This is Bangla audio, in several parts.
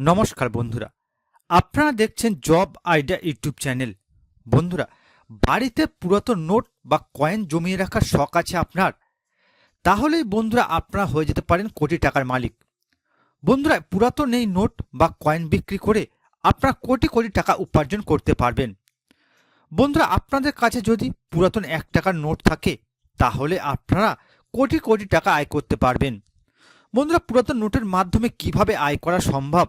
নমস্কার বন্ধুরা। আপনারা দেখছেন জব আইডিয়া ইউটিউব চ্যানেল। বন্ধুরা, বাড়িতে পুরাতন নোট বা কয়েন জমিয়ে রাখার শখ আছে আপনার? তাহলেই বন্ধুরা আপনারা হয়ে যেতে পারেন কোটি টাকার মালিক। বন্ধুরা, পুরাতন এই নোট বা কয়েন বিক্রি করে আপনারা কোটি কোটি টাকা উপার্জন করতে পারবেন। বন্ধুরা, আপনাদের কাছে যদি পুরাতন এক টাকার নোট থাকে, তাহলে আপনারা কোটি কোটি টাকা আয় করতে পারবেন। বন্ধুরা, পুরাতন নোটের মাধ্যমে কীভাবে আয় করা সম্ভব?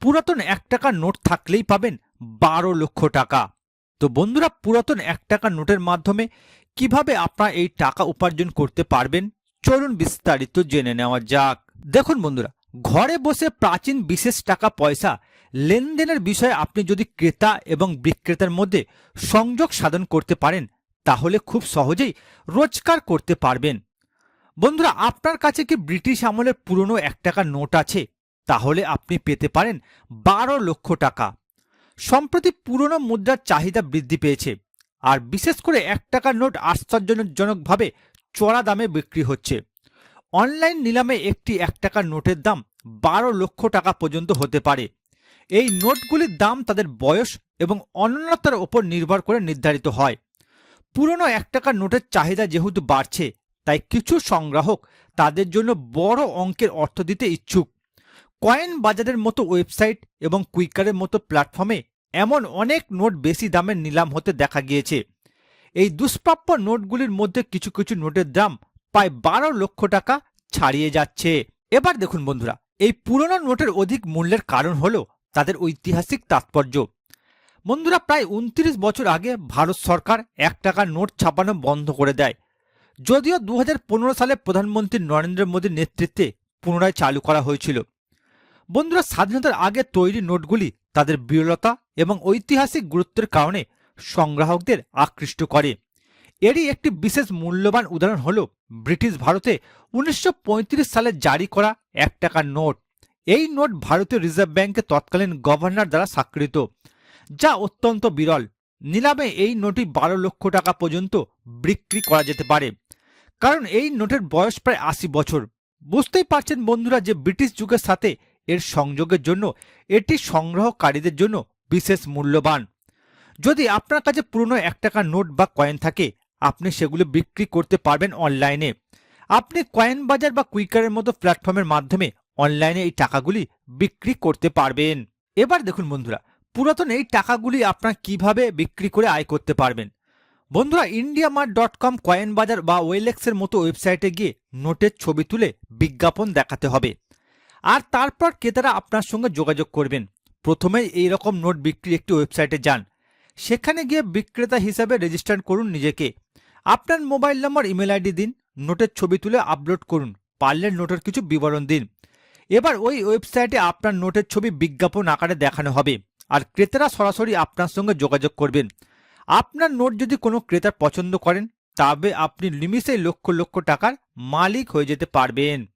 পুরাতন এক টাকার নোট থাকলেই পাবেন বারো লক্ষ টাকা। তো বন্ধুরা, পুরাতন এক টাকার নোটের মাধ্যমে কীভাবে আপনারা এই টাকা উপার্জন করতে পারবেন? চলুন বিস্তারিত জেনে নেওয়া যাক। দেখুন বন্ধুরা, ঘরে বসে প্রাচীন বিশেষ টাকা পয়সা লেনদেনের বিষয়ে আপনি যদি ক্রেতা এবং বিক্রেতার মধ্যে সংযোগ সাধন করতে পারেন, তাহলে খুব সহজেই রোজগার করতে পারবেন। বন্ধুরা, আপনার কাছে কি ব্রিটিশ আমলের পুরনো এক টাকার নোট আছে? তাহলে আপনি পেতে পারেন বারো লক্ষ টাকা। সম্প্রতি পুরনো মুদ্রার চাহিদা বৃদ্ধি পেয়েছে, আর বিশেষ করে এক টাকার নোট আশ্চর্যজনকভাবে চড়া দামে বিক্রি হচ্ছে। অনলাইন নিলামে একটি এক টাকার নোটের দাম বারো লক্ষ টাকা পর্যন্ত হতে পারে। এই নোটগুলির দাম তাদের বয়স এবং অনন্যতার ওপর নির্ভর করে নির্ধারিত হয়। পুরনো এক টাকার নোটের চাহিদা যেহেতু বাড়ছে, তাই কিছু সংগ্রাহক তাদের জন্য বড় অঙ্কের অর্থ দিতে ইচ্ছুক। কয়েন বাজারের মতো ওয়েবসাইট এবং কুইকারের মতো প্ল্যাটফর্মে এমন অনেক নোট বেশি দামের নিলাম হতে দেখা গিয়েছে। এই দুষ্প্রাপ্য নোটগুলির মধ্যে কিছু কিছু নোটের দাম প্রায় বারো লক্ষ টাকা ছাড়িয়ে যাচ্ছে। এবার দেখুন বন্ধুরা, এই পুরনো নোটের অধিক মূল্যের কারণ হল তাদের ঐতিহাসিক তাৎপর্য। বন্ধুরা, প্রায় উনত্রিশ বছর আগে ভারত সরকার এক টাকার নোট ছাপানো বন্ধ করে দেয়। যদিও দু হাজার পনেরো সালে প্রধানমন্ত্রী নরেন্দ্র মোদীর নেতৃত্বে পুনরায় চালু করা হয়েছিল। বন্ধুরা, স্বাধীনতার আগে তৈরি নোটগুলি তাদের বিরলতা এবং ঐতিহাসিক গুরুত্বের কারণে সংগ্রাহকদের আকৃষ্ট করে। এরই একটি বিশেষ মূল্যবান উদাহরণ হল ব্রিটিশ ভারতে উনিশশো পঁয়ত্রিশ সালে জারি করা এক টাকার নোট। এই নোট ভারতীয় রিজার্ভ ব্যাংকের তৎকালীন গভর্নর দ্বারা স্বাক্ষরিত, যা অত্যন্ত বিরল। নিলামে এই নোটই বারো লক্ষ টাকা পর্যন্ত বিক্রি করা যেতে পারে। কারণ এই নোটের বয়স প্রায় আশি বছর। বুঝতেই পারছেন বন্ধুরা যে ব্রিটিশ যুগের সাথে এর সংযোগের জন্য, এটি সংগ্রহকারীদের জন্য বিশেষ মূল্যবান। যদি আপনার কাছে পুরনো এক টাকার নোট বা কয়েন থাকে, আপনি সেগুলো বিক্রি করতে পারবেন অনলাইনে। আপনি কয়েন বাজার বা কুইকারের মতো প্ল্যাটফর্মের মাধ্যমে অনলাইনে এই টাকাগুলি বিক্রি করতে পারবেন। এবার দেখুন বন্ধুরা, পুরাতন এই টাকাগুলি আপনার কীভাবে বিক্রি করে আয় করতে পারবেন? বন্ধুরা India mart dot com coin Bazaar বা ওয়েলেক্সের মতো ওয়েবসাইটে গিয়ে নোটের ছবি তুলে বিজ্ঞাপন দেখাতে হবে। আর তারপর ক্রেতারা আপনার সঙ্গে যোগাযোগ করবেন। প্রথমে এই রকম নোট বিক্রির একটি ওয়েবসাইটে যান। সেখানে গিয়ে বিক্রেতা হিসাবে রেজিস্টার করুন নিজেকে। আপনার মোবাইল নম্বর ইমেল আইডি দিন, নোটের ছবি তুলে আপলোড করুন। পারলে নোটের কিছু বিবরণ দিন। এবার ওই ওয়েবসাইটে আপনার নোটের ছবি বিজ্ঞাপন আকারে দেখানো হবে আর ক্রেতারা সরাসরি আপনার সঙ্গে যোগাযোগ করবেন। আপনার নোট যদি কোনো ক্রেতার পছন্দ করেন, তবে আপনি নিমিষে লক্ষ লক্ষ টাকার মালিক হয়ে যেতে পারবেন।